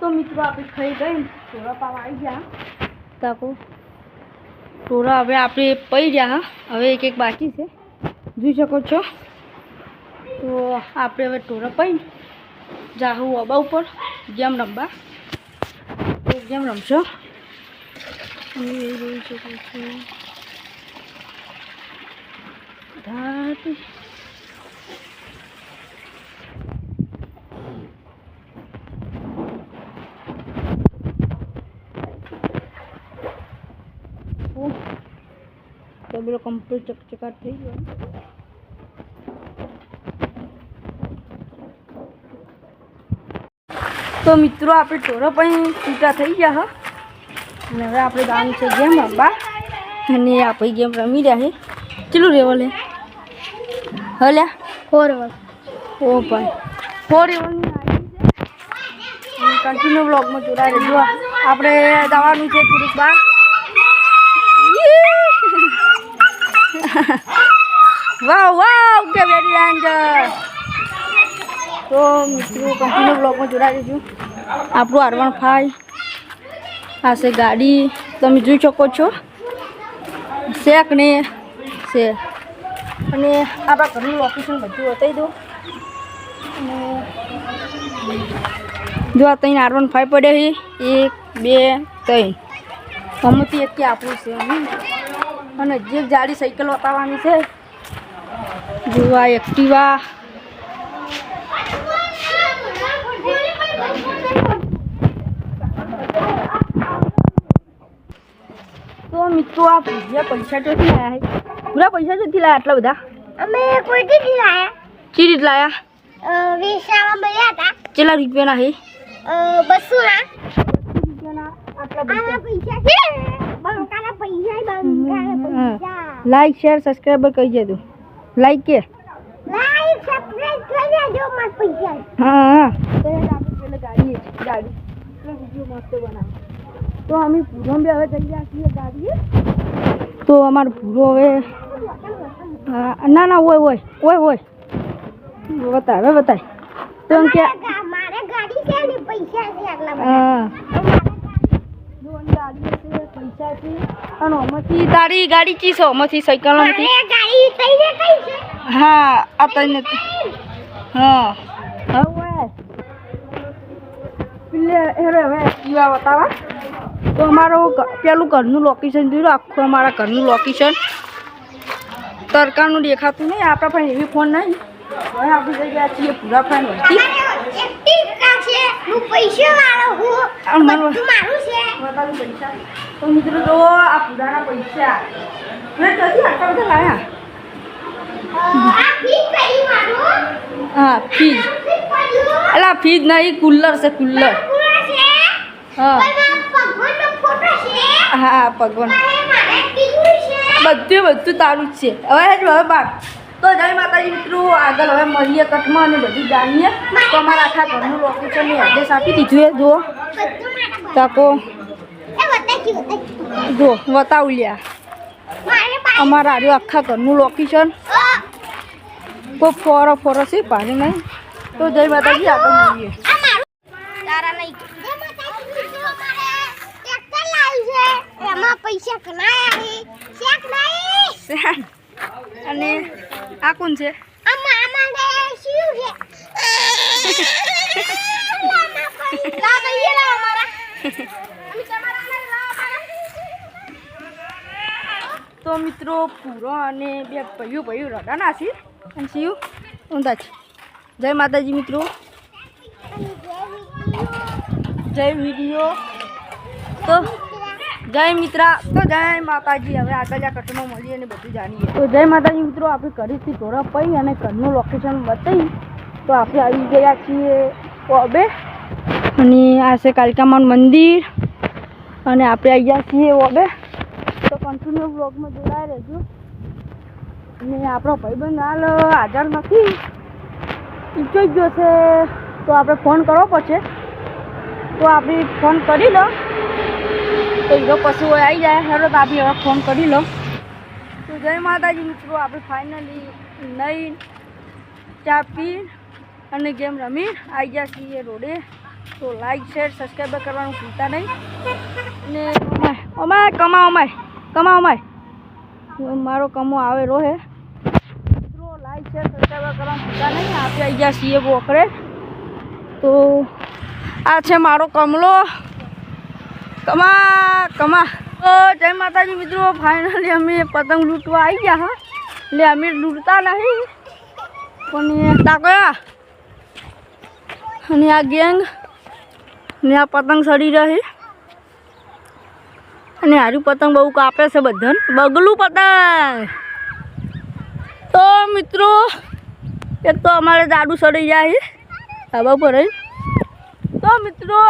તો મિત્રો આપણે ખાઈ ગઈ ટોળા પાવા આવી ગયા. તાકો ટોળા હવે આપણે પડી ગયા હવે એક એક બાકી છે. જોઈ શકો છો. તો આપણે હવે ટોરા પડી જાહું અબા ઉપર. ગેમ રમવા. તો ગેમ રમશો. જોઈ શકો છો. ધાત તો પેલો કમ્પ્લીટ ચકચકાટ થઈ ગયો. તો મિત્રો આપણે ચોરો પણ છૂટા થઈ ગયા હા. અને હવે આપણે ગામ છે ગેમ રમવા. અને આપણે ગેમ રમી રહ્યા છે. કેટલું રેવલ હે હલ્યા? ફોર રેવલ ઓ ભાઈ. ફોર રેવલની આવી છે. કન્ટિન્યુ બ્લોગમાં જોડાઈ રહેજો. આપણે જવાનું છે થોડીક બહાર. વાવ વાવ કે વેરી ડેન્જર તો મિત્રો કંપનીનો બ્લોગમાં જોડાઈ દેજો આપણું આર વન ફાઈવ આ છે ગાડી. તમે જોઈ શકો છો. શેક ને છે. અને આપણા ઘરનું લોકેશન બધું બતાવી દો જો આ ત્રણ વન ફાઈવ પડે છે, એક, બે, ત્રણ. અમુથી એક કે આપણું છે. અને જે જાડી સાયકલ બતાવવાની છે જોવા એક્ટિવા. તો મિત્રો આ પૂરા પૈસા ચોથી લાયા છે પૂરા પૈસા ચોથી લાયા આટલા બધા? અમે કોઈથી લાયા. ચી રીત લાયા? વિશાળમાં મળ્યા હતા. કેટલા રૂપિયાના છે બસો ના આટલા પૈસા છે બંકાના પૈસા બંકાના પૈસા લાઈક શેર સબસ્ક્રાઈબર કરી દેજો. લાઈક કે? લાઈક સબસ્ક્રાઇબ કરી દેજો મારા પૈસા. હા હા. તો આપણે પેલા ગાડી ગાડી. તો વીડિયો મસ્ત બનાવે. તો અમે પૂરો બી હવે જઈ જઈએ ગાડીએ. તો અમારો પૂરો હવે ના ના ઓય ઓય ઓય ઓય બતાય હવે બતાય તો કે મારે ગાડી છે ને પૈસા છે આટલા બધા. પૈસા છે અને આમાંથી તારી ગાડી ચી છે? આમાંથી સાયકલ નથી? ગાડી થઈને કઈ છે હા આ તને હા. હવે પેલે હવે એક્ટિવા બતાવા તો અમારું પેલું ઘરનું લોકેશન જોયું આખું અમારા ઘરનું લોકેશન તરકારનું દેખાતું નહીં આપણા પાસે એવી ફોન નહીં. હવે આપણે જઈ ગયા છીએ પૂરા ફાઈન વળતી મારે એક્ટિવા છે હું પૈસા વાળો હું આ મારો- મારું પૈસા તો મિત્રો જો આ પૂરાના પૈસા મેં આટલા બધા હા ફીજ અલા ફીજ નહીં કુલર છે કુલર. હા. હા ભગવાન. બધું બધું તારું જ છે. હવે જ હવે બાપ તો જય માતાજી મિત્રો આગળ હવે મળીએ કટમાં અને બધું જાણીએ. તો અમારા આખા ઘરનું લોકેશન એડ્રેસ આપી દીધું એ જુઓ. તાકો એ જો બતાવું લ્યા. અમારા આર્યું આખા ઘરનું લોકેશન કોઈ ફોરો ફોરો છે પાણી નહીં. તો જય માતાજી આગળ મળીએ. આ કોણ છે? જે તો મિત્રો પૂરો અને બે ભયું ભયું રડાના છે. અને શિવ, ઊંધા છે. જય માતાજી મિત્રો. જય વીડિયો. તો જય મિત્રા. તો જય માતાજી. હવે આગળ આ કટમાં મળીએ અને બધું જાણીએ. તો જય માતાજી મિત્રો, આપણે કરીથી ઢોરા પઈ અને ઘરનું લોકેશન બતાવી તો આપણે આવી ગયા છીએ ઓબે. અને આ છે કાલિકામાન મંદિર. અને આપણે આવી ગયા છીએ ઓબે. તો કન્ટિન્યુ બ્લોગમાં જોડાઈ રહેજો. અને આપણો ભાઈબંધ હાલ હાજર નથી. ઈચ્છો ગયો છે તો આપણે ફોન કરવો પડશે. તો આપણે ફોન કરી લો. તો હીરો પછી આવી જાય. હેરો તો આપણે હવે ફોન કરી લો. તો જય માતાજી મિત્રો, આપણે ફાઇનલી નહીં ચા પી અને ગેમ રમી આવી ગયા છીએ રોડે. તો લાઈક શેર સબસ્ક્રાઈબ કરવાનું ભૂલતા નહીં. ને અમાય અમાય કમા અમાય કમા માય મારો કમો આવેલો હે મિત્રો લાઈક શેર નહીં આપણે આવી ગયા તો આ છે મારો કમલો. કમા કમા. તો જય માતાજી મિત્રો ફાઇનલી અમે પતંગ લૂંટવા આવી ગયા, હા. એટલે અમે લૂંટતા નહીં. પણ તાકયા અને આ ગેંગ, ને આ પતંગ સડી રહી. અને હારું પતંગ બહુ કાપે છે બધાને. બગલું પતંગ. તો મિત્રો, એક તો અમારે દાડુ સડી જાય ધાબા પર. તો મિત્રો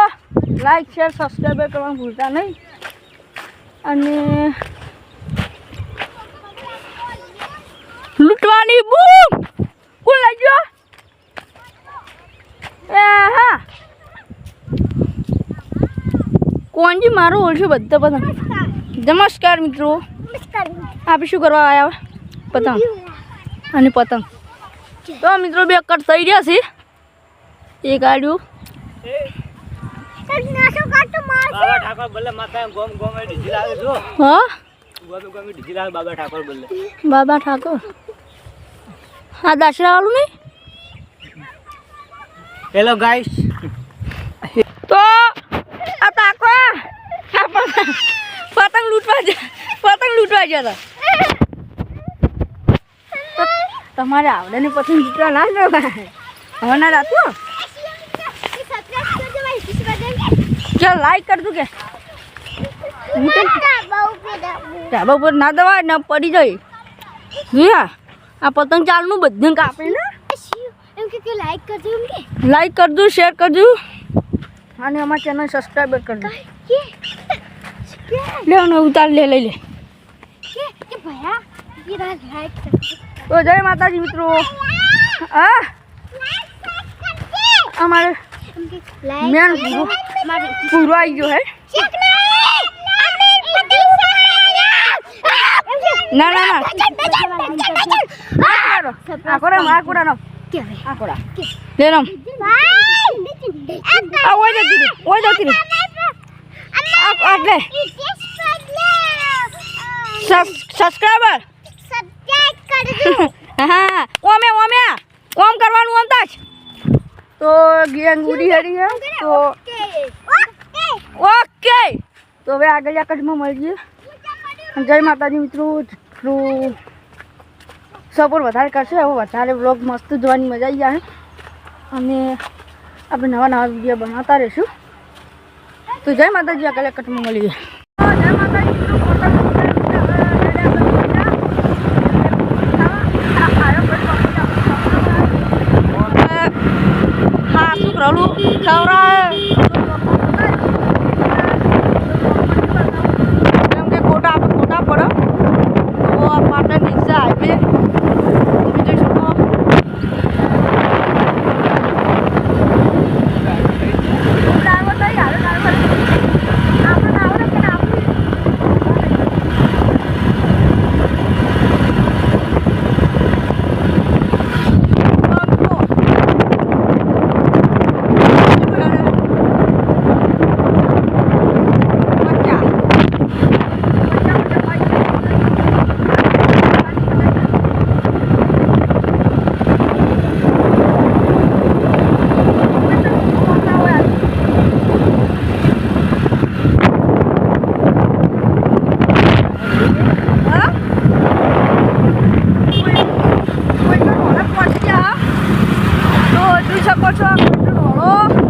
લાઈક શેર સબસ્ક્રાઈબ કરવાનું ભૂલતા નહીં. અને લૂંટવાની બૂમ કોણ લઈ ગયો એ હા કોણજી, મારો ઓળશે બધા પતંગ. નમસ્કાર મિત્રો. આપણે શું કરવા આવ્યા પતંગ. અને પતંગ. તો મિત્રો, બે કટ થઈ ગયા છે. એ ગાડ્યું બાબા ઠાકોર. હા દશરા વાળું નહીં? હેલો ગાઈસ તો આ તાકો આ પતંગ પતંગ લૂંટવા જા પતંગ લૂંટવા તમારે આવડે ને પતંગ લૂંટવા ના જો હવે ના રાતો ચાલ લાઈક કરતું કે. ધાબા ઉપર ના દવાય ને પડી જાય. હા આ. પતંગ ચાલનું બધું કાપે ને. લાઈક કરજો લાઈક કરજો શેર કરજો અને અમારા ચેનલ સબસ્ક્રાઈબર કરજો લે. ઉતાર લે લઈ લે. તો જય માતાજી મિત્રો. હા? અમારે મેન પૂરો આવી ગયો હે? ના ના ના. આકોરા આકોરા નો આકોરા લે આ ઓય જતી ઓય જતી આટલે સબસ્ક્રાઈબર હા ઓમે ઓમે ઓમ કરવાનું ઓમ તાજ. તો ગેંગ ઉડી હરી હે તો ઓકે તો હવે આગળ કચ્છમાં મળીએ. જય માતાજી મિત્રો જેટલું સપોર્ટ વધારે કરશે હવે વધારે બ્લોગ મસ્ત જોવાની મજા આવી જાય. અને આપણે નવા નવા વીડિયો બનાવતા રહીશું. તો જય માતાજી આગળ કચ્છમાં મળીએ જય માતાજી મિત્રો પતંગ હા શું કરું ખવડાવે 过车开始走喽